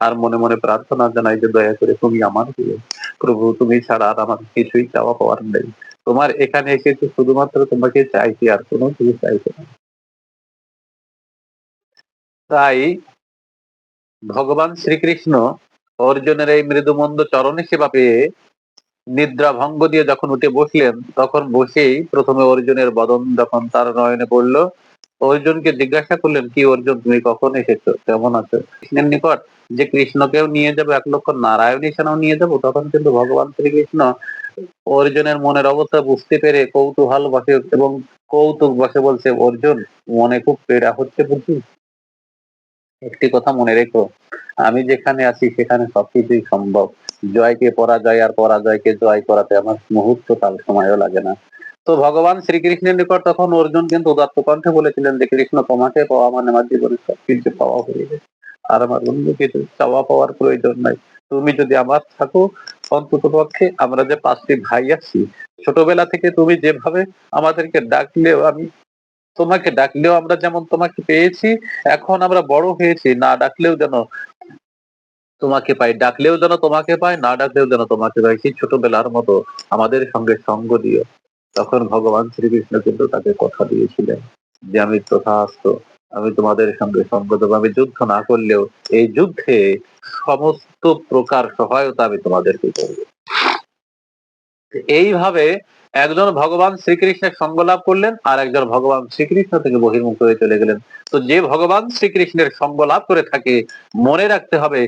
আর মনে মনে প্রার্থনা জানাই যে দয়া করে তুমি আমার প্রিয়। প্রভু, তুমি ছাড়া আর আমার কিছুই চাওয়া পাওয়ার নেই। তোমার এখানে এসেছে শুধুমাত্র তোমাকে চাইছি আর কোনো কিছু চাইছি না। তাই ভগবান শ্রীকৃষ্ণ অর্জুনের এই মৃদুমন্দ চরণে সেবা পেয়ে নিদ্রা ভঙ্গ দিয়ে যখন উঠে বসলেন, তখন বসেই প্রথমে অর্জুনের বদন যখন তার নয়নে পড়ল, অর্জুনকে জিজ্ঞাসা করলেন, কি অর্জুন, তুমি কখন এসেছ? কেমন আছো? কৃষ্ণের নিকট যে কৃষ্ণকেও নিয়ে যাব, এক লক্ষ নারায়ণী সেনাও নিয়ে যাব, তখন কিন্তু ভগবান শ্রীকৃষ্ণ অর্জুনের মনের অবস্থা বুঝতে পেরে কৌতূহল বসে, এবং কৌতুক বসে বলছে, অর্জুন, মনে খুব পেড়া হচ্ছে বুঝি একটি কথা মনে রেখো, আমি যেখানে আছি সেখানে সবকিছুই সম্ভব। জয়কে পরাজয় আর পরাজয়কে জয় করাতে আমার মুহূর্ত কাল সময়ও লাগে না। তো ভগবান শ্রীকৃষ্ণের নিকট তখন অর্জুন কিন্তু উদাত্ত কণ্ঠে বলেছিলেন যে, কৃষ্ণ, তোমাকে পাওয়া মানে আমার জীবনে সবকিছু পাওয়া হয়ে গেছে। আর আমার অন্য কিছু চাওয়া পাওয়ার প্রয়োজন নাই। তুমি যদি আমার থাকো, অন্তত পক্ষে আমরা যে পাঁচটি ভাই আছি, ছোটবেলা থেকে তুমি যেভাবে আমাদেরকে ডাকলেও আমি, তোমাকে ডাকলেও আমরা যেমন তোমাকে পেয়েছি, এখন আমরা বড় হয়েছি, না ডাকলেও যেন তোমাকে পাই, ডাকলেও যেন তোমাকে পাই, না ডাকলেও যেন তোমাকে পাই, সেই ছোটবেলার মতো আমাদের সঙ্গে সঙ্গ দিও। তখন ভগবান শ্রীকৃষ্ণ কিন্তু তাকে কথা দিয়েছিলেন যে আমি তথাস্ত আমি তোমাদের সঙ্গে সঙ্গ দেবো যুদ্ধ না করলেও এই যুদ্ধে সমস্ত প্রকার সহায়তা আমি তোমাদেরকে করব। এইভাবে একজন ভগবান শ্রীকৃষ্ণের সঙ্গ লাভ করলেন আর একজন ভগবান শ্রীকৃষ্ণ থেকে বহির্মুখ হয়ে চলে গেলেন। তো যে ভগবান শ্রীকৃষ্ণের সঙ্গ লাভ করে থাকে, মনে রাখতে হবে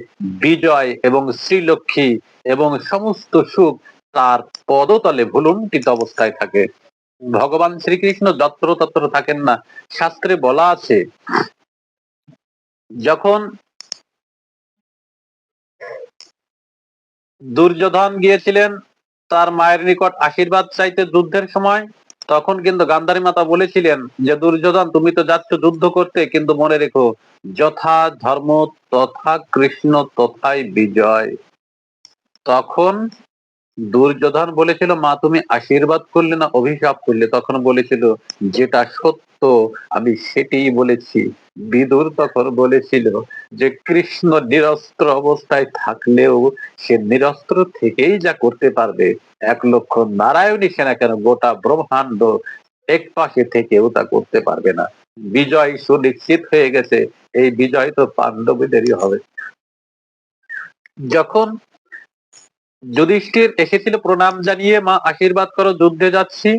বিজয় এবং শ্রীলক্ষ্মী এবং সমস্ত সুখ তার পদতলে ভুলুণ্ঠিত অবস্থায় থাকে। ভগবান শ্রীকৃষ্ণ যত্র তত্র থাকেন না। শাস্ত্রে বলা আছে, যখন দুর্যোধন গিয়েছিলেন, তার মায়ের নিকট আশীর্বাদ চাইতে যুদ্ধের সময়, তখন কিন্তু গান্ধারী মাতা বলেছিলেন যে, দুর্যোধন, তুমি তো যাচ্ছ যুদ্ধ করতে, কিন্তু মনে রেখো, যথা ধর্ম তথা কৃষ্ণ তথাই বিজয়। তখন দুর্যোধন বলেছিল, মা, তুমি আশীর্বাদ করলে না, অভিশাপ করলে? তখন বলেছিল, যেটা সত্য, আমি সেটাই বলেছি। বিদুর তখন বলেছিল যে, কৃষ্ণ নিরস্ত্র অবস্থায় থাকলেও সে নিরস্ত্র থেকেই যা করতে পারবে। এক লক্ষ নারায়ণী সেনা কেন গোটা ব্রহ্মাণ্ড এক পাশে থেকেও তা করতে পারবে না? বিজয় সুনিশ্চিত হয়ে গেছে, এই বিজয় তো পাণ্ডবদেরই হবে। যখন যুধিষ্ঠির এসেছিল প্রণাম জানিয়ে, মা আশীর্বাদ করো, যুদ্ধে যাচ্ছি।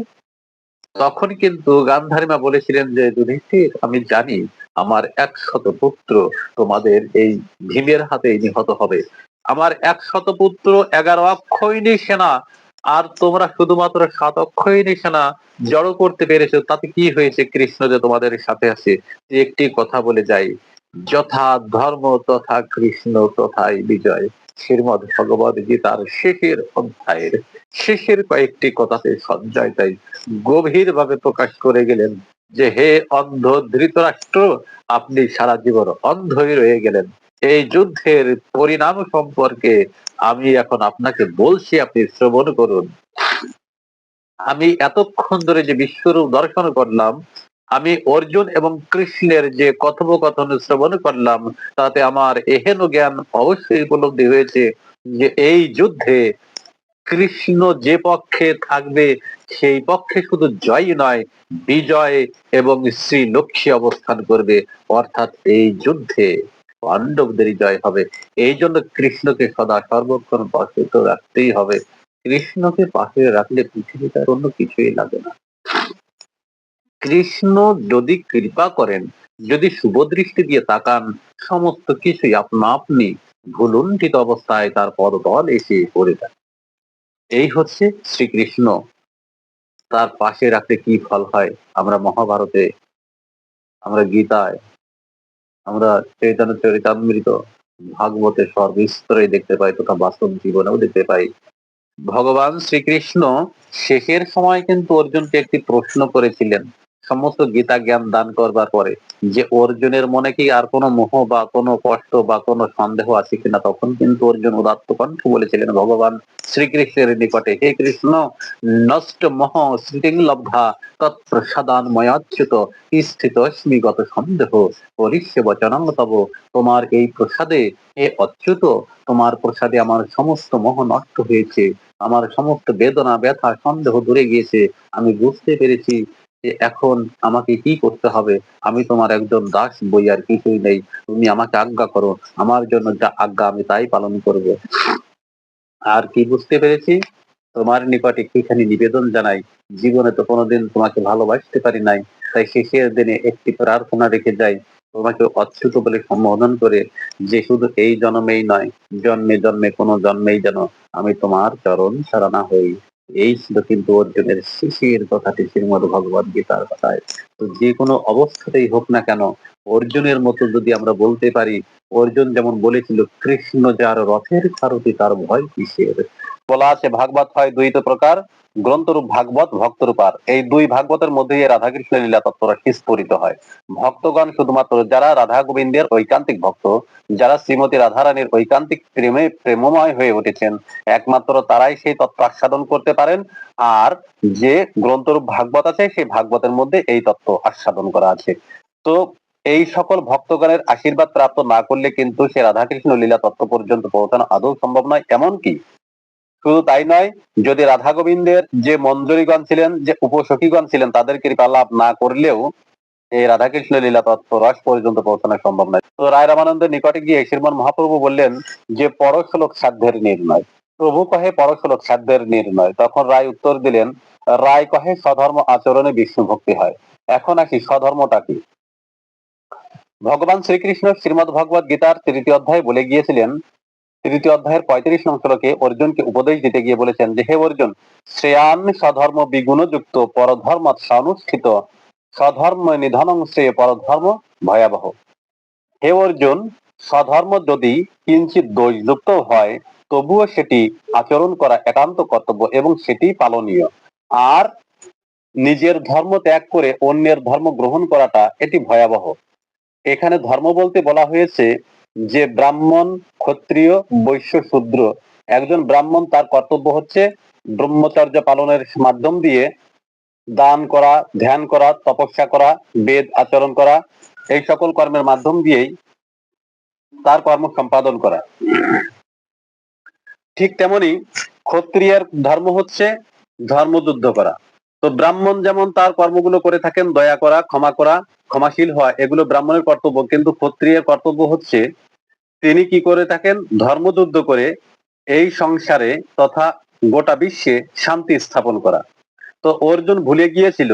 তখন কিন্তু গান্ধারী মা বলেছিলেন যে, যুধিষ্ঠির, আমি জানি আমার একশত পুত্র তোমাদের এই ভীমের হাতে নিহত হবে। আমার একশত পুত্র এগারো অক্ষয়ণী সেনা, আর তোমরা শুধুমাত্র সাত অক্ষয়ণী সেনা জড়ো করতে পেরেছ। তাতে কি হয়েছে কৃষ্ণ যে তোমাদের সাথে আছে? একটি কথা বলে যাই। যথা ধর্ম তথা কৃষ্ণ তথাই বিজয়। শ্রীমদ ভগবদ গীতার শেষের অধ্যায়ের শেষের কয়েকটি কথাতে সঞ্জয় তাই গভীর ভাবে প্রকাশ করে গেলেন যে, হে অন্ধ ধৃতরাষ্ট্র, আপনি সারা জীবন অন্ধই রয়ে গেলেন। এই যুদ্ধের পরিণাম সম্পর্কে আমি এখন আপনাকে বলছি, আপনি শ্রবণ করুন। আমি এতক্ষণ ধরে যে বিশ্বরূপ দর্শন করলাম আমি অর্জুন এবং কৃষ্ণের যে কথোপকথন শ্রবণ করলাম, তাতে আমার এহেন জ্ঞান অবশ্যই উপলব্ধি হয়েছে যে এই যুদ্ধে কৃষ্ণ যে পক্ষে থাকবে, সেই পক্ষে শুধু জয় নয়, বিজয় এবং শ্রী লক্ষ্মী অবস্থান করবে। অর্থাৎ এই যুদ্ধে পাণ্ডবদেরই জয় হবে। এই জন্য কৃষ্ণকে সদা সর্বক্ষণ পাশে তো রাখতেই হবে। কৃষ্ণকে পাশে রাখলে পৃথিবীটার অন্য কিছুই লাগে না। কৃষ্ণ যদি কৃপা করেন, যদি শুভদৃষ্টি দিয়ে তাকান, সমস্ত কিছুই আপনা আপনি ভুলুণ্ঠিত অবস্থায় তার পদতল এসে পড়ে যায়। এই হচ্ছে শ্রীকৃষ্ণ। তার পাশে রাখলে কি ফল হয়? আমরা মহাভারতে, আমরা গীতায়, আমরা চৈতন্য চরিতামৃত, ভাগবতের সর্বস্তরে দেখতে পাই, তথা বাস্তব জীবনেও দেখতে পাই। ভগবান শ্রীকৃষ্ণ শেষের সময় কিন্তু অর্জুনকে একটি প্রশ্ন করেছিলেন। সমস্ত গীতা জ্ঞান দান করবার পরে যে অর্জুনের মনে কি আর কোনো মোহ বা কোনো কষ্ট বা কোনো সন্দেহ আছে কিনা, তখন কিন্তু অর্জুন উদাত্ত কণ্ঠ বলেছিলেন, ভগবান শ্রীকৃষ্ণের নিকটে হে কৃষ্ণ, নষ্ট মোহ স্মৃতিং লব্ধা তৎপ্রসাদান ময়াচ্যুত স্থিত গত সন্দেহ পরিষ্য বচনাঙ্গ তব, তোমার এই প্রসাদে এ অচ্যুত, তোমার প্রসাদে আমার সমস্ত মোহ নষ্ট হয়েছে, আমার সমস্ত বেদনা, ব্যথা, সন্দেহ দূরে গিয়েছে, আমি বুঝতে পেরেছি যে এখন আমাকে কি করতে হবে? আমি তোমার একজন দাস বই আর কিছুই নেই। তুমি আমাকে আজ্ঞা করো। আমার জন্য যা আজ্ঞা আমি তাই পালন করব। আর কি বুঝতে পেরেছি? তোমার নিকটে একটুখানি নিবেদন জানাই। জীবনে তো কোনোদিন তোমাকে ভালোবাসতে পারি নাই। তাই শেষের দিনে একটি প্রার্থনা রেখে যাই। তোমাকে অচ্যুত বলে সম্বোধন করে যে শুধু এই জন্মেই নয়, জন্মে জন্মে কোনো জন্মেই যেন আমি তোমার চরণ সারানা হই। এই ছিল কিন্তু অর্জুনের শিশির কথাটি শ্রীমদ ভগবত গীতার কথায়। তো যে কোনো অবস্থাতেই হোক না কেন, অর্জুনের মতো যদি আমরা বলতে পারি, অর্জুন যেমন বলেছিল, কৃষ্ণ যার রথের সারথি তার ভয় কিসের? বলা আছে, ভাগবত হয় দুই প্রকার, গ্রন্থরূপ ভাগবত ভক্তরূপার এই দুই ভাগবতের মধ্যে রাধাকৃষ্ণ লীলা তত্ত্বরা স্ফুরিত হয়। ভক্তগণ শুধুমাত্র যারা রাধা গোবিন্দের ঐকান্তিক ভক্ত, যারা শ্রীমতী রাধারানীর ঐকান্তিক প্রেমে প্রেমময় হয়ে উঠেছেন, একমাত্র তারাই সেই তত্ত্ব আস্বাদন করতে পারেন, আর যে গ্রন্থরূপ ভাগবত আছে, সেই ভাগবতের মধ্যে এই তত্ত্ব আস্বাদন করা আছে। তো এই সকল ভক্তগণের আশীর্বাদ প্রাপ্ত না করলে কিন্তু সে রাধাকৃষ্ণ লীলা তত্ত্ব পর্যন্ত পৌঁছানো আদৌ সম্ভব নয়, এমনকি শুধু তাই নয়, যদি রাধা গোবিন্দের যে মঞ্জুরিগণ ছিলেন, যে উপসখীগণ ছিলেন, তাদের কৃপা লাভ না করলেও এই রাধাকৃষ্ণ লীলা তত্ত্ব রস পর্যন্ত পৌঁছানো সম্ভব নয়। তো রায় রামানন্দের নিকটে গিয়ে শ্রীমান মহাপ্রভু বললেন যে, পরশলোক সাধ্যের নির্ণয়। প্রভু কহে পরশলোক সাধ্যের নির্ণয়। তখন রায় উত্তর দিলেন, রায় কহে স্বধর্ম আচরণে বিষ্ণু ভক্তি হয়। এখন আসি স্বধর্মটা কি? ভগবান শ্রীকৃষ্ণ শ্রীমদ ভগবত গীতার তৃতীয় অধ্যায় বলে গিয়েছিলেন তৃতীয় অধ্যায়ের পঁয়ত্রিশ নং শ্লোকে অর্জুনকে উপদেশ দিতে গিয়ে বলেছেন যে, হে অর্জুন, শ্রেয়ান স্বধর্ম বিগুণযুক্ত পরধর্ম অনুষ্ঠিত স্বধর্ম নিধনং শ্রেয় পরধর্ম ভয়াবহ। হে অর্জুন, স্বধর্ম যদি কিঞ্চিত দোষযুক্ত হয়, তবুও সেটি আচরণ করা একান্ত কর্তব্য এবং সেটি পালনীয়। আর নিজের ধর্ম ত্যাগ করে অন্যের ধর্ম গ্রহণ করাটা এটি ভয়াবহ। এখানে ধর্ম বলতে বলা হয়েছে যে ব্রাহ্মণ, ক্ষত্রিয়, বৈশ্য, শূদ্র। একজন ব্রাহ্মণ তার কর্তব্য হচ্ছে ব্রহ্মচর্য পালনের মাধ্যম দিয়ে দান করা, ধ্যান করা, তপস্যা করা, বেদ আচরণ করা, এই সকল কর্মের মাধ্যম দিয়েই তার কর্ম সম্পাদন করা। ঠিক তেমনি ক্ষত্রিয়ের ধর্ম হচ্ছে ধর্মযুদ্ধ করা। তো ব্রাহ্মণ যেমন তার কর্মগুলো করে থাকেন, দয়া করা, ক্ষমা করা, ক্ষমাশীল হওয়া, এগুলো ব্রাহ্মণের কর্তব্য। কিন্তু ক্ষত্রিয়ের কর্তব্য হচ্ছে তিনি কি করে থাকেন? ধর্মযুদ্ধ করে এই সংসারে তথা গোটা বিশ্বে শান্তি স্থাপন করা। তো অর্জুন ভুলে গিয়েছিল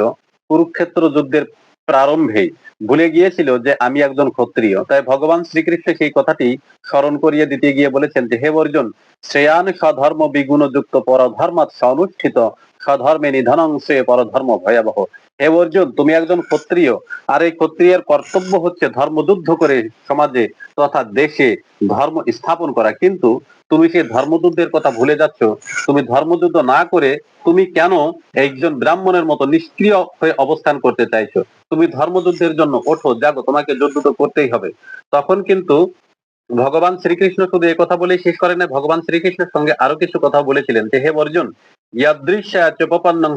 কুরুক্ষেত্র যুদ্ধের প্রারম্ভেই ভুলে গিয়েছিল যে আমি একজন ক্ষত্রিয়। তাই ভগবান শ্রীকৃষ্ণ সেই কথাটি স্মরণ করিয়ে দিতে গিয়ে বলেছেন যে, হে অর্জুন, শ্রেয়ান স্বধর্ম বিগুণযুক্ত পরধর্মাৎ অনুষ্ঠিত স্বধর্মে নিধনং শ্রেয় পরধর্ম ভয়াবহ। হে অর্জুন, তুমি একজন ক্ষত্রিয়, আর এই ক্ষত্রিয়ের কর্তব্য হচ্ছে ধর্মযুদ্ধ করে সমাজে তথা দেশে ধর্ম স্থাপন করা। কিন্তু তুমি সেই ধর্মযুদ্ধের কথা ভুলে যাচ্ছ। তুমি ধর্মযুদ্ধ না করে তুমি কেন একজন ব্রাহ্মণের মতো নিষ্ক্রিয় হয়ে অবস্থান করতে চাইছো? তুমি ধর্মযুদ্ধের জন্য ওঠো, জাগো, তোমাকে যুদ্ধ তো করতেই হবে। তখন কিন্তু ভগবান শ্রীকৃষ্ণ শুধু কথা বলে শেষ করেন না ভগবান শ্রীকৃষ্ণের সঙ্গে আরও কিছু কথা বলেছিলেন। যে হে অর্জুন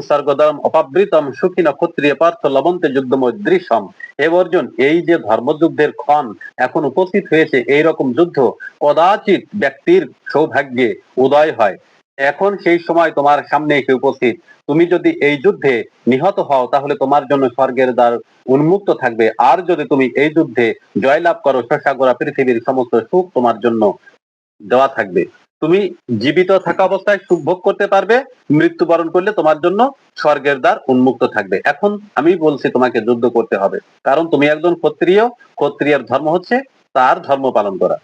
স্বর্গদম অপাবৃতম সুখী নক্ষত্রিয় পার্থ লবন্তে যুদ্ধমদৃশ্যম হে অর্জুন, এই যে ধর্মযুদ্ধের ক্ষণ এখন উপস্থিত হয়েছে এই রকম যুদ্ধ কদাচিৎ ব্যক্তির সৌভাগ্যে উদয় হয়। এখন সেই সময় তোমার সামনে এসে উপস্থিত। তুমি যদি এই যুদ্ধে নিহত হও, তাহলে তোমার জন্য স্বর্গের দ্বার উন্মুক্ত থাকবে। আর যদি তুমি এই যুদ্ধে জয়লাভ করো শশাগোরা পৃথিবীর সমস্ত সুখ তোমার জন্য দেওয়া থাকবে। তুমি জীবিত থাকা অবস্থায় সুখ ভোগ করতে পারবে, মৃত্যুবরণ করলে তোমার জন্য স্বর্গের দ্বার উন্মুক্ত থাকবে। এখন আমি বলছি তোমাকে যুদ্ধ করতে হবে। কারণ তুমি একজন ক্ষত্রিয়, ক্ষত্রিয়ের ধর্ম হচ্ছে তার ধর্ম পালন করা।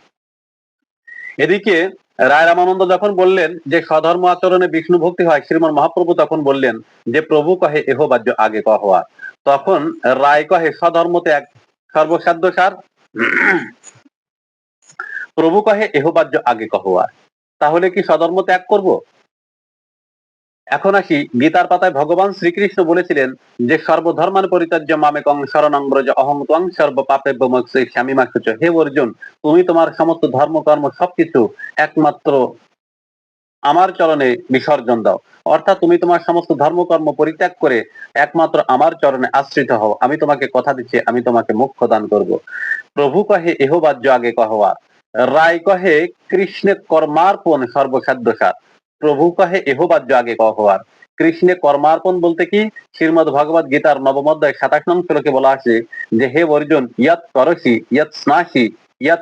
এদিকে রায় রামানন্দ যখন বললেন যে সধর্ম আচরণে বিষ্ণু ভক্তি হয়, শ্রীমন মহাপ্রভু তখন বললেন যে, প্রভু কহে, এহ বাদ্য আগে কহা তখন রায় কহে, স্বধর্ম ত্যাগ, সর্বসাধ্য সার। প্রভু কহে, এহ বাদ্য আগে কহা তাহলে কি সধর্ম ত্যাগ করব? এখন আসি গীতার পাতায় ভগবান শ্রীকৃষ্ণ বলেছিলেন যে সর্বধর্মান পরিত্যাজ্য মামেকং শরণং ব্রজ অহং ত্বং সর্ব পাপে স্বামী মাকুচ হে অর্জুন, তুমি তোমার সমস্ত ধর্মকর্ম সবকিছু একমাত্র আমার চরণে বিসর্জন দাও। অর্থাৎ তুমি তোমার সমস্ত ধর্মকর্ম পরিত্যাগ করে একমাত্র আমার চরণে আশ্রিত হও। আমি তোমাকে কথা দিচ্ছি, আমি তোমাকে মুখ্য দান করব। প্রভু কহে, এহ বাজ্য আগে কহবা রায় কহে, কৃষ্ণে কর্মার্পণ সর্বসাধ্য সার। প্রভু কহে এহবাদ জাগে কহবার কৃষ্ণে কর্মার্পণ বলতে কি? শ্রীমদ ভগবত গীতার নবম অধ্যায় সাতাশ নং শ্লোকে বলা আছে যে, হে অর্জুন, ইয়াত করসি, ইয়াত স্নাসি, ইয়াত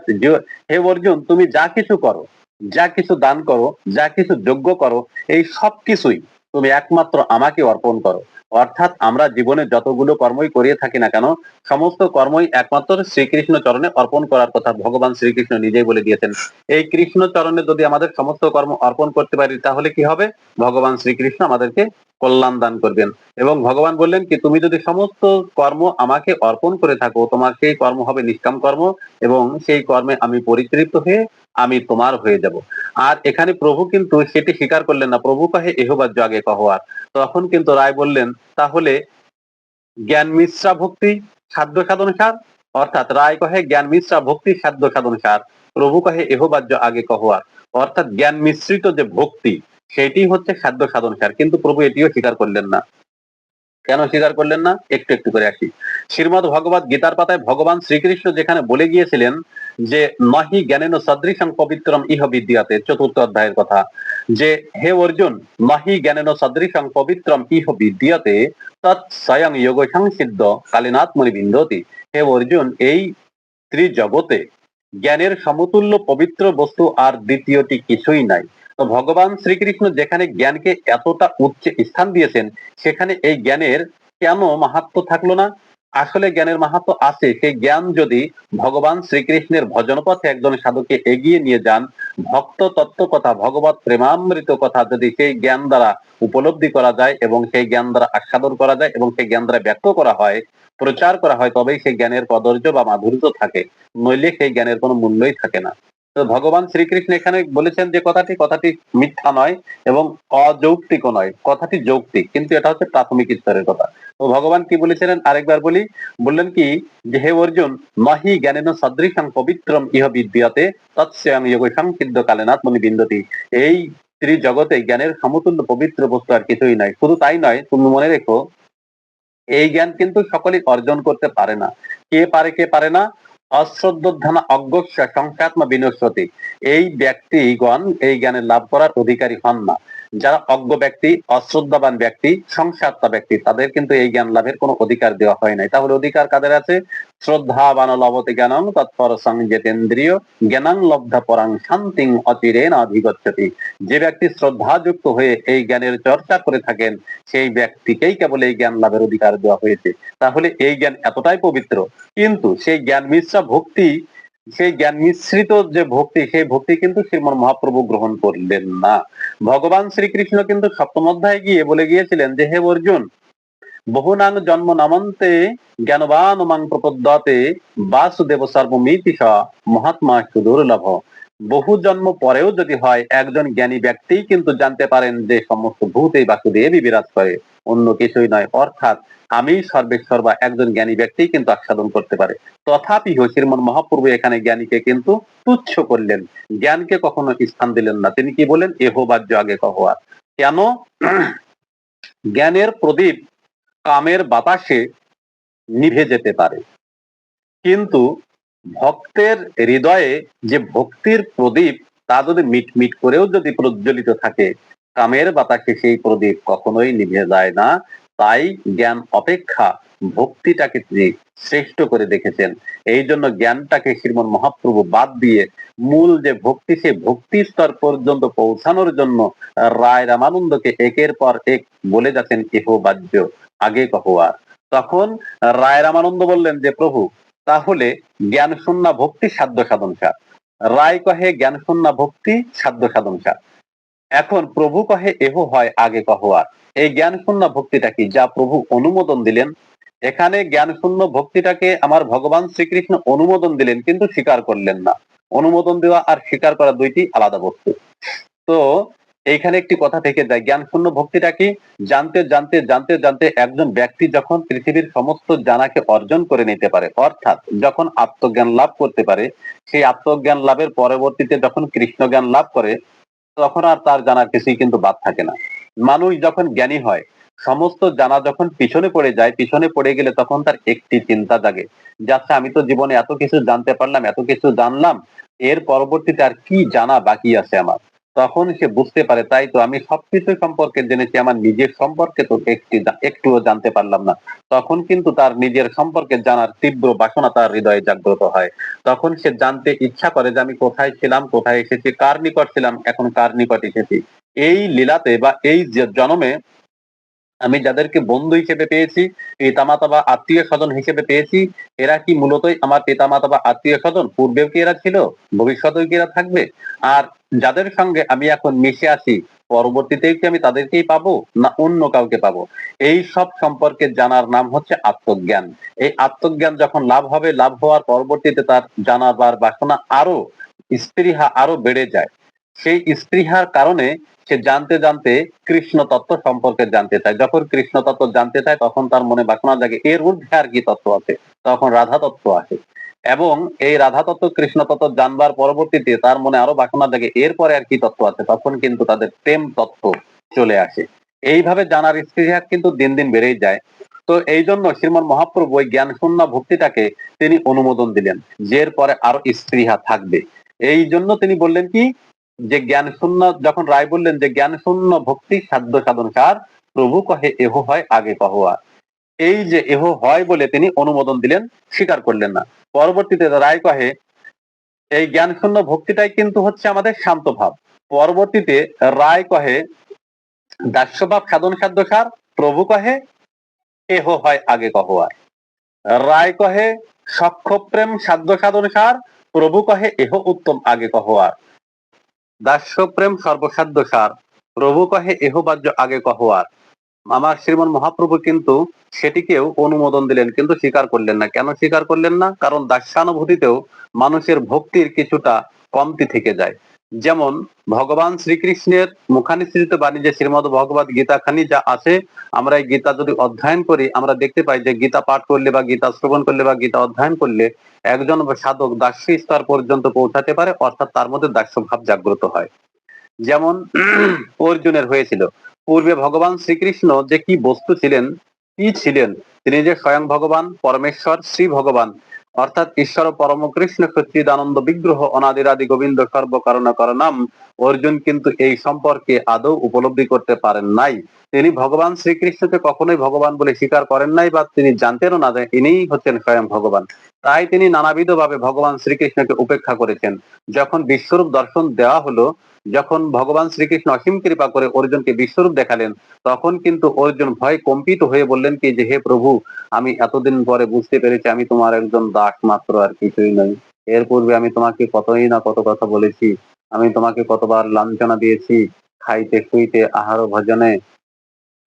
হে অর্জুন, তুমি যা কিছু করো, যা কিছু দান করো, যা কিছু যোগ্য করো, এই সব কিছুই তুমি একমাত্র আমাকে অর্পণ করো। অর্থাৎ আমরা জীবনে যতগুলো কর্মই করিয়ে থাকি না কেন, সমস্ত কর্মই একমাত্র শ্রীকৃষ্ণ চরণে অর্পণ করার কথা ভগবান শ্রীকৃষ্ণ নিজেই বলে দিয়েছেন। এই কৃষ্ণ চরণে যদি আমাদের সমস্ত কর্ম অর্পণ করতে পারি, তাহলে কি হবে? ভগবান শ্রীকৃষ্ণ আমাদেরকে কল্যাণ দান করবেন। এবং ভগবান বললেন কি, তুমি যদি সমস্ত কর্ম আমাকে অর্পণ করে থাকো, তোমার সেই কর্ম হবে নিষ্কাম কর্ম এবং সেই কর্মে আমি পরিতৃপ্ত হয়ে আমি তোমার হয়ে যাব। আর এখানে প্রভু কিন্তু সেটি স্বীকার করলেন না। প্রভু কহে এহবাজ্য আগে কহোয়ার তখন কিন্তু রায় বললেন, তাহলে জ্ঞান মিশ্রা ভক্তি, সাধ্য সাধন সার? অর্থাৎ রায় কহে, জ্ঞান মিশ্রা ভক্তি, সাধ্য সাধন সার। প্রভু কহে এহবাজ্য আগে কহোয়ার অর্থাৎ জ্ঞান মিশ্রিত যে ভক্তি, সেটি হচ্ছে সাধ্য সাধন সার। কিন্তু প্রভু এটিও স্বীকার করলেন না। কেন স্বীকার করলেন না? একটু একটু করে আসি। শ্রীমদ ভগবত গীতার পাতায় ভগবান শ্রীকৃষ্ণ যেখানে বলে গিয়েছিলেন যে নহি জ্ঞানেন সদৃশং পবিত্রম ইহ বিদ্যাতে, চতুর্থ অধ্যায়ের কথা। যে হে অর্জুন নহি জ্ঞানেন সদৃশং পবিত্রম ইহ বিদ্যাতে, তৎ স্বয়ং যোগ সংসিদ্ধ কালীনাথমণি বিন্দতি। হে অর্জুন, এই ত্রিজগতে জ্ঞানের সমতুল্য পবিত্র বস্তু আর দ্বিতীয়টি কিছুই নাই। তো ভগবান শ্রীকৃষ্ণ যেখানে জ্ঞানকে এতটা উচ্চ স্থান দিয়েছেন, সেখানে এই জ্ঞানের কেন মাহাত্ম থাকল না? আসলে জ্ঞানের মাহাত্ম আছে। সেই জ্ঞান যদি ভগবান শ্রীকৃষ্ণের ভজন পথে একজন সাধুকে এগিয়ে নিয়ে যান, ভক্ত তত্ত্ব কথা ভগবত প্রেমামৃত কথা যদি সেই জ্ঞান দ্বারা উপলব্ধি করা যায় এবং সেই জ্ঞান দ্বারা আস্বাদন করা যায় এবং সেই জ্ঞান দ্বারা ব্যক্ত করা হয়, প্রচার করা হয়, তবেই সেই জ্ঞানের কদর্য বা মাধুর্য থাকে। নইলে সেই জ্ঞানের কোনো মূল্যই থাকে না। ভগবান শ্রীকৃষ্ণ এখানে বলেছেন যে কথাটি কথাটি মিথ্যা নয় এবং অযৌক্তিক নয়, কথাটি যৌক্তিক, কিন্তু এটা হচ্ছে প্রাথমিক স্তরের কথা। তো ভগবান কি বলেছিলেন? আরেকবার বলি, বললেন কি, যে হে অর্জুন নহি জ্ঞানেন সদৃশং পবিত্রম ইহ বিদ্যাতে, তৎস্বয়ং যোগ সংসিদ্ধ কালেনাথ মনি বিন্দতি। এই ত্রি জগতে জ্ঞানের সমতুল্য পবিত্র বস্তু আর কিছুই নাই, শুধু তাই নয়, তুমি মনে রেখো, এই জ্ঞান কিন্তু সকলেই অর্জন করতে পারে না। কে পারে কে পারে না? অশ্রদ্ধানা অজ্ঞস্য সংখ্যাত্মা বিনশ্বতি এই ব্যক্তিগণ এই জ্ঞানের লাভ করার অধিকারী হন না। যারা অজ্ঞ ব্যক্তি, অশ্রদ্ধাবান ব্যক্তি, সংসাত্মা ব্যক্তি, তাদের কিন্তু এই জ্ঞান লাভের কোনো অধিকার দেওয়া হয় নাই। তাহলে অধিকার কাদের আছে? শ্রদ্ধাবান লবতে জ্ঞানং, তৎপর সংযেতেন্দ্রিয় জ্ঞানাং লব্ধা পরাং শান্তিং অচিরেন অধিগচ্ছতি যে ব্যক্তি শ্রদ্ধাযুক্ত হয়ে এই জ্ঞানের চর্চা করে থাকেন, সেই ব্যক্তিকেই কেবল এই জ্ঞান লাভের অধিকার দেওয়া হয়েছে। তাহলে এই জ্ঞান এতটাই পবিত্র। কিন্তু সেই জ্ঞান মিশ্রা ভক্তি, সেই জ্ঞান মিশ্রিত যে ভক্তি, সেই ভক্তি কিন্তু শ্রীমন মহাপ্রভু গ্রহণ করলেন না। ভগবান শ্রীকৃষ্ণ কিন্তু সপ্তম অধ্যায়ে গিয়ে বলে গিয়েছিলেন যে, হে অর্জুন বহুনাং জন্ম নামন্তে, জ্ঞানবান মাং প্রপদ্যতে, বাসুদেব সর্বমিতি মহাত্মা সুদুর্লভ বহু জন্ম পরেও যদি হয়, একজন জ্ঞানী ব্যক্তি কিন্তু জানতে পারেন যে সমস্ত ভূত এই বাসুদেবই বিরাজ করে। অন্য কিছুই নয়, অর্থাৎ আমি সর্বেশ্বর বা একজন জ্ঞানী ব্যক্তি কিন্তু আস্বাদন করতে পারে। তথাপি শ্রীমন মহাপ্রভু এখানে জ্ঞানীকে কিন্তু তুচ্ছ করলেন। জ্ঞানকে কখনো স্থান দিলেন না। তিনি কি বলেন? এহো বাজ্য আগে কহ কেন? জ্ঞানের প্রদীপ কামের বাতাসে নিভে যেতে পারে। কিন্তু ভক্তের হৃদয়ে যে ভক্তির প্রদীপ, তা যদি মিট মিট করেও যদি প্রজ্বলিত থাকে, কামের বাতাসে সেই প্রদীপ কখনোই নিভে যায় না। তাই জ্ঞান অপেক্ষা ভক্তিটাকে তিনি শ্রেষ্ঠ করে দেখেছেন। এই জন্য জ্ঞানটাকে শ্রীমন মহাপ্রভু বাদ দিয়ে মূল যে ভক্তি, সে ভক্তি স্তর পর্যন্ত পৌঁছানোর জন্য রায় রামানন্দকে একের পর এক বলে যাচ্ছেন কেহ বাজ্য আগে কহোয়ার তখন রায় রামানন্দ বললেন যে, প্রভু, তাহলে জ্ঞান শূন্য ভক্তি সাধ্য সাধন সার রায় কহে জ্ঞান শূন্য ভক্তি সাধ্য সাধন সার এখন প্রভু কহে, এহ হয় আগে কহোয়ার এই জ্ঞান শূন্য ভক্তিটা কি? যা প্রভু অনুমোদন দিলেন। এখানে জ্ঞান শূন্য ভক্তিটাকে আমার ভগবান শ্রীকৃষ্ণ অনুমোদন দিলেন, কিন্তু স্বীকার করলেন না। অনুমোদন দেওয়া আর স্বীকার করা দুইটি আলাদা বস্তু। তো এইখানে একটি কথা থেকে যায় জ্ঞান শূন্য ভক্তিটা কি? জানতে জানতে জানতে জানতে একজন ব্যক্তি যখন পৃথিবীর সমস্ত জানাকে অর্জন করে নিতে পারে, অর্থাৎ যখন আত্মজ্ঞান লাভ করতে পারে, সেই আত্মজ্ঞান লাভের পরবর্তীতে যখন কৃষ্ণ জ্ঞান লাভ করে, তখন আর তার জানার কিছুই কিন্তু বাদ থাকে না। মানুষ যখন জ্ঞানী হয়, সমস্ত জানা যখন পিছনে পড়ে যায়, পিছনে পড়ে গেলে তখন তার একটি চিন্তা জাগে যাচ্ছে আমি তো জীবনে এত কিছু জানতে পারলাম, এত কিছু জানলাম, এর পরবর্তীতে আর কি জানা বাকি আছে আমার? তখন সে বুঝতে পারে, তাই তো আমি সবকিছু সম্পর্কে জেনেছি, আমার নিজের সম্পর্কে তো একটি একটুও জানতে পারলাম না। তখন কিন্তু তার নিজের সম্পর্কে জানার তীব্র বাসনা তার হৃদয়ে জাগ্রত হয়। তখন সে জানতে ইচ্ছা করে যে আমি কোথায় ছিলাম, কোথায় এসেছি, কার নিকট ছিলাম, এখন কার নিকট এসেছি। এই লীলাতে বা এই জনমে জন্মে আমি যাদেরকে বন্ধু হিসেবে পেয়েছি, পিতামাতা বা আত্মীয় স্বজন হিসেবে পেয়েছি, এরা কি মূলতই আমার পিতামাতা বা আত্মীয় স্বজন? পূর্বেও কি এরা ছিল? ভবিষ্যতেও কি এরা থাকবে? আর যাদের সঙ্গে আমি এখন মিশে আছি পরবর্তীতে কি আমি তাদেরকেই পাবো, না অন্য কাউকে পাবো? এই সব সম্পর্কে জানার নাম হচ্ছে আত্মজ্ঞান। এই আত্মজ্ঞান যখন লাভ হবে, লাভ হওয়ার পরবর্তীতে তার জানাবার বাসনা আরও, স্পৃহা আরও বেড়ে যায়। সেই স্পৃহার কারণে সে জানতে জানতে কৃষ্ণ তত্ত্ব সম্পর্কে জানতে চায়। যখন কৃষ্ণ তত্ত্ব জানতে চায়, তখন তার মনে বাসনা জাগে, এর ঊর্ধ্বে আর কি তত্ত্ব আছে? তখন রাধা তত্ত্ব আসে। এবং এই রাধা তত্ত্ব কৃষ্ণ তত্ত্ব জানবার পরবর্তীতে তার মনে আরও বাসনা জাগে, এরপরে আর কি তত্ত্ব আছে? তখন কিন্তু তাদের প্রেম তত্ত্ব চলে আসে। এইভাবে জানার স্পৃহা কিন্তু দিন দিন বেড়েই যায়। তো এই জন্য শ্রীমন মহাপ্রভু ওই জ্ঞান শূন্য ভক্তিটাকে তিনি অনুমোদন দিলেন যে পরে আরও স্পৃহা থাকবে। এই জন্য তিনি বললেন কি যে জ্ঞান শূন্য, যখন রায় বললেন যে জ্ঞান শূন্য ভক্তি সাধ্য সাধন সার প্রভু কহে, এহ হয় আগে কহোয়া। এই যে এহ হয় বলে তিনি অনুমোদন দিলেন, স্বীকার করলেন না। পরবর্তীতে রায় কহে, এই জ্ঞান শূন্য ভক্তিটাই কিন্তু হচ্ছে আমাদের শান্ত ভাব। পরবর্তীতে রায় কহে দাস্যভাব সাধন সাধ্য সার, প্রভু কহে, এহ হয় আগে কহোয়া। রায় কহে সক্ষ প্রেম সাধ্য সাধন সার, প্রভু কহে, এহ উত্তম আগে কহোয়ার দাস্য প্রেম সর্বসাধ্য সার। প্রভু কহে, এহ বাহ্য আগে কহোয়ার আমার শ্রীমন মহাপ্রভু কিন্তু সেটিকেও অনুমোদন দিলেন, কিন্তু স্বীকার করলেন না। কেন স্বীকার করলেন না? কারণ দাস্যানুভূতিতেও মানুষের ভক্তির কিছুটা কমতি থেকে যায়। যেমন ভগবান শ্রীকৃষ্ণের মুখানিসৃত বাণী যে শ্রীমদ ভগবত গীতা খানি যা আছে, আমরা এই গীতা যদি অধ্যয়ন করি, আমরা দেখতে পাই যে গীতা পাঠ করলে বা গীতা শ্রবণ করলে বা গীতা অধ্যয়ন করলে একজন সাধক দাস্য স্তর পর্যন্ত পৌঁছাতে পারে, অর্থাৎ তার মধ্যে দাস্য ভাব জাগ্রত হয়। যেমন অর্জুনের হয়েছিল, পূর্বে ভগবান শ্রীকৃষ্ণ যে কি বস্তু ছিলেন, কি ছিলেন, তিনি যে স্বয়ং ভগবান, পরমেশ্বর, শ্রী ভগবান অর্থাৎ ঈশ্বর পরম কৃষ্ণ সচ্চিদানন্দ বিগ্রহ অনাদিরাদি গোবিন্দ সর্বকারণ করণাম অর্জুন কিন্তু এই সম্পর্কে আদৌ উপলব্ধি করতে পারেন নাই। তিনি ভগবান শ্রীকৃষ্ণকে কখনোই ভগবান বলে স্বীকার করেন নাই বা তিনি জানতেনও না যে ইনিই হচ্ছেন স্বয়ং ভগবান। তাই তিনি নানাবিধ ভাবে ভগবান শ্রীকৃষ্ণকে উপেক্ষা করেছেন। যখন বিশ্বরূপ দর্শন দেওয়া হলো, যখন ভগবান শ্রীকৃষ্ণ অসীম কৃপা করে অর্জুনকে বিশ্বরূপ দেখালেন, তখন কিন্তু অর্জুন ভয় কম্পিত হয়ে বললেন কি যে, হে প্রভু, আমি এতদিন পরে বুঝতে পেরেছি আমি তোমার একজন দাস মাত্র আর কিছুই নই। এর পূর্বে আমি তোমাকে কতই না কত কথা বলেছি আমি তোমাকে কতবার লাঞ্ছনা দিয়েছি, খাইতে শুইতে, আহার ভজনে।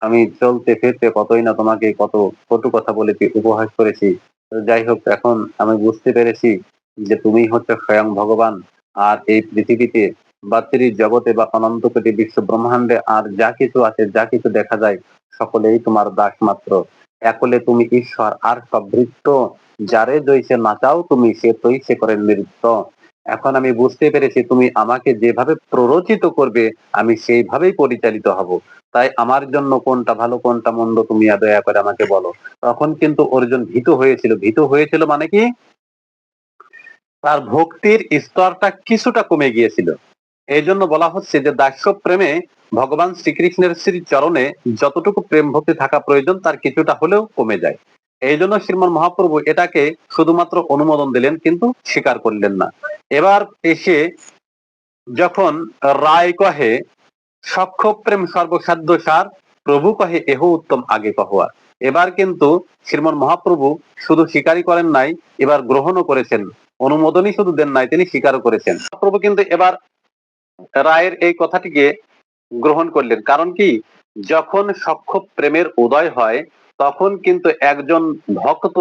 আমি চলতে ফিরতে কতই না তোমাকে কত কটু কথা বলেছি, উপহাস করেছি। যাই হোক, এখন আমি বুঝতে পেরেছি যে তুমি হচ্ছে স্বয়ং ভগবান। আর এই পৃথিবীতে বাতিরি জগতে বা অনন্ত কোটি বিশ্ব ব্রহ্মাণ্ডে আর যা কিছু আছে, যা কিছু দেখা যায়, সকলেই তোমার দাস মাত্র একলে তুমি ঈশ্বর, আর সব সবৃত্ত যারে জয়সে নাচাও তুমি, সে তৈ সে করে নৃত্য। এখন আমি বুঝতে পেরেছি তুমি আমাকে যেভাবে প্ররোচিত করবে, আমি সেইভাবেই পরিচালিত হব। তাই আমার জন্য কোনটা ভালো, কোনটা মন্দ তুমি দয়া করে আমাকে বলো। তখন কিন্তু অর্জুন ভীত হয়েছিল। ভীত হয়েছিল মানে কি? তার ভক্তির স্তরটা কিছুটা কমে গিয়েছিল। এই জন্য বলা হচ্ছে যে দাস্য প্রেমে ভগবান শ্রীকৃষ্ণের শ্রী চরণে যতটুকু প্রেম ভক্তি থাকা প্রয়োজন, তার কিছুটা হলেও কমে যায়। এই জন্য শ্রীমান মহাপ্রভু এটাকে শুধুমাত্র অনুমোদন দিলেন, কিন্তু স্বীকার করলেন না। এবার এসে যখন রায় কহে সক্ষ প্রেম সর্বসাধ্য সার, প্রভু কহে এহ উত্তম আগে কহোয়া। এবার কিন্তু শ্রীমন মহাপ্রভু শুধু স্বীকারই করেন নাই, এবার গ্রহণও করেছেন। অনুমোদনই শুধু দেন নাই, তিনি স্বীকারও করেছেন। প্রভু কিন্তু এবার রায়ের এই কথাটিকে গ্রহণ করলেন। কারণ কি? যখন সক্ষ প্রেমের উদয় হয় তখন কিন্তু একজন ভক্ত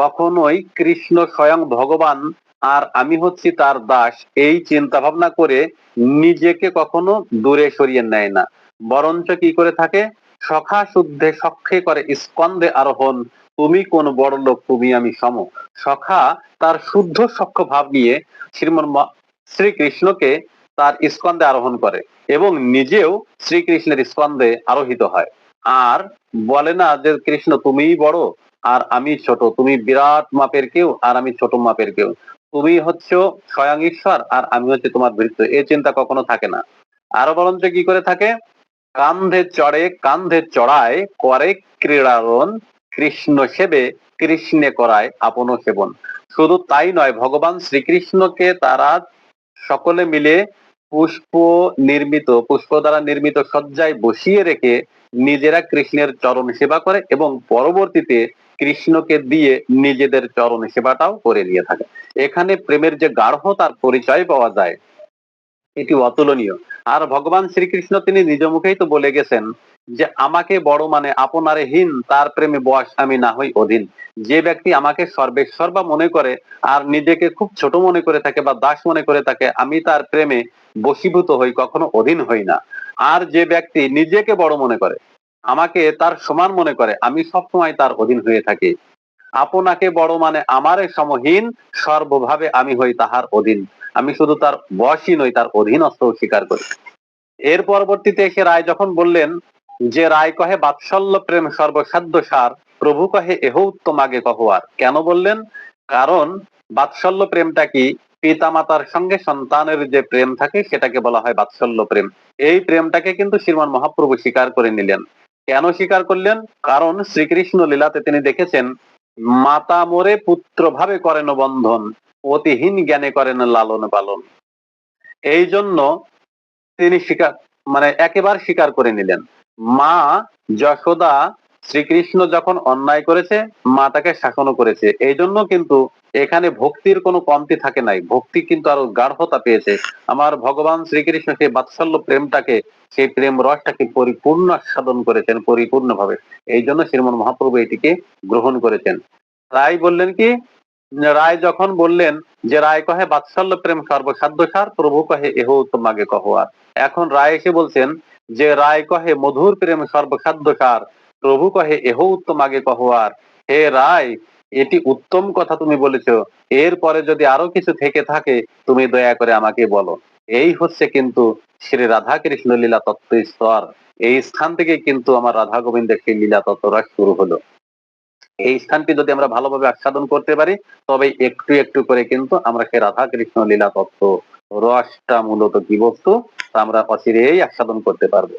কখনোই কৃষ্ণ স্বয়ং ভগবান আর আমি হচ্ছি তার দাস, এই চিন্তা ভাবনা করে নিজেকে কখনো দূরে সরিয়ে নেয় না। বরঞ্চ কি করে থাকে? সখা শুদ্ধে সখ্যে করে স্কন্দে আরোহণ, তুমি কোন বড় লোক, তুমি আমি সম। সখা তার শুদ্ধ সখ্য ভাব নিয়ে শ্রীমন শ্রীকৃষ্ণকে তার স্কন্দে আরোহণ করে এবং নিজেও শ্রীকৃষ্ণের স্কন্দে আরোহিত হয়। আর বলে না যে কৃষ্ণ তুমিই বড় আর আমি ছোট। তুমি বিরাট মাপের কেউ আর আমি ছোট মাপের কেউ। তুমি হচ্ছে স্বয়ং ঈশ্বর আর আমি হচ্ছে তোমার বৃত্ত। এই চিন্তা কখনো থাকে না। আরও বরঞ্চ কি করে থাকে? কান্ধে চড়ে, কান্ধে চড়ায় করে ক্রীড়ারণ। কৃষ্ণ সেবে কৃষ্ণে করায় আপন সেবন। শুধু তাই নয়, ভগবান শ্রীকৃষ্ণকে তারা সকলে মিলে পুষ্প নির্মিত, পুষ্প দ্বারা নির্মিত সজ্জায় বসিয়ে রেখে নিজেরা কৃষ্ণের চরণ সেবা করে এবং পরবর্তীতে কৃষ্ণকে দিয়ে নিজেদের চরণ সেবাটাও করে নিয়ে থাকে। এখানে প্রেমের যে গাঢ় তার পরিচয় পাওয়া যায়, এটি অতুলনীয়। আর ভগবান শ্রীকৃষ্ণ তিনি নিজ মুখেই তো বলে গেছেন যে আমাকে বড় মানে আপনারে হীন, তার প্রেমে বয়স আমি না হই অধীন। যে ব্যক্তি আমাকে সর্বেশ্বর বা মনে করে আর নিজেকে খুব ছোট মনে করে থাকে বা দাস মনে করে থাকে, আমি তার প্রেমে বশীভূত হই, কখনো অধীন হই না। আর যে ব্যক্তি নিজেকে বড় মনে করে, আমাকে তার সমান মনে করে, আমি সবসময় তার অধীন হয়ে থাকি। আপনাকে বড় মানে আমারে সমহীন, সর্বভাবে আমি হই তাহার অধীন। আমি শুধু তার বয়সী নই, তার অধীনস্থ স্বীকার করি। এর পরবর্তীতে এসে রায় যখন বললেন যে রায় কহে, বাৎসল্য প্রেম সর্বসাধ্য সার, প্রভু কহে, এহ উত্তম আগে কহোয়ার। কেন বললেন? কারণ বাৎসল্য প্রেমটা কি? পিতা মাতার সঙ্গে সন্তানের যে প্রেম থাকে, সেটাকে বলা হয় বাৎসল্য প্রেম। এই প্রেমটাকে কিন্তু শ্রীমান মহাপ্রভু স্বীকার করে নিলেন। কেন স্বীকার করলেন? কারণ শ্রীকৃষ্ণ লীলাতে তিনি দেখেছেন, মাতা মোরে পুত্র ভাবে করেন বন্ধন, অতিহীন জ্ঞানে করেন লালন পালন। এই জন্য তিনি স্বীকার মানে একেবারে স্বীকার করে নিলেন। মা যশোদা শ্রীকৃষ্ণ যখন অন্যায় করেছে, মা তাকে শাসনও করেছে। এই জন্য কিন্তু এখানে ভক্তির কোনো কমতি থাকে নাই। ভক্তি কিন্তু আরও গাঢ়তা পেয়েছে। আমার ভগবান শ্রীকৃষ্ণ সেই বাৎসল্য প্রেমটাকে, সেই প্রেম রসটাকে পরিপূর্ণ সাধন করেছেন পরিপূর্ণভাবে। এই জন্য শ্রীমন মহাপ্রভু এটিকে গ্রহণ করেছেন। রায় বললেন কি, রায় যখন বললেন যে, রায় কহে বাৎসল্য প্রেম সর্বসাধ্য সার, প্রভু কহে এহ তোমাকে কহ আর। এখন রায় এসে বলছেন যে রায় কহে, মধুর প্রেম সর্বসাধ্য সার প্রভু কহে, এহ উত্তম আগে কহ আর হে রায়, এটি উত্তম কথা তুমি বলেছ। এরপরে যদি আরও কিছু থেকে থাকে, তুমি দয়া করে আমাকে বলো। এই হচ্ছে কিন্তু শ্রী রাধা কৃষ্ণ লীলা তত্ত্ব স্তর এই স্থান থেকে কিন্তু আমার রাধা গোবিন্দের সেই লীলা তত্ত্বরা শুরু হলো। এই স্থানটি যদি আমরা ভালোভাবে আচ্ছাদন করতে পারি, তবে একটু একটু করে কিন্তু আমরা সেই রাধা কৃষ্ণ লীলা তত্ত্ব রসটা মূলত কি বস্তু? আমরা অচিরেই আস্বাদন করতে পারব।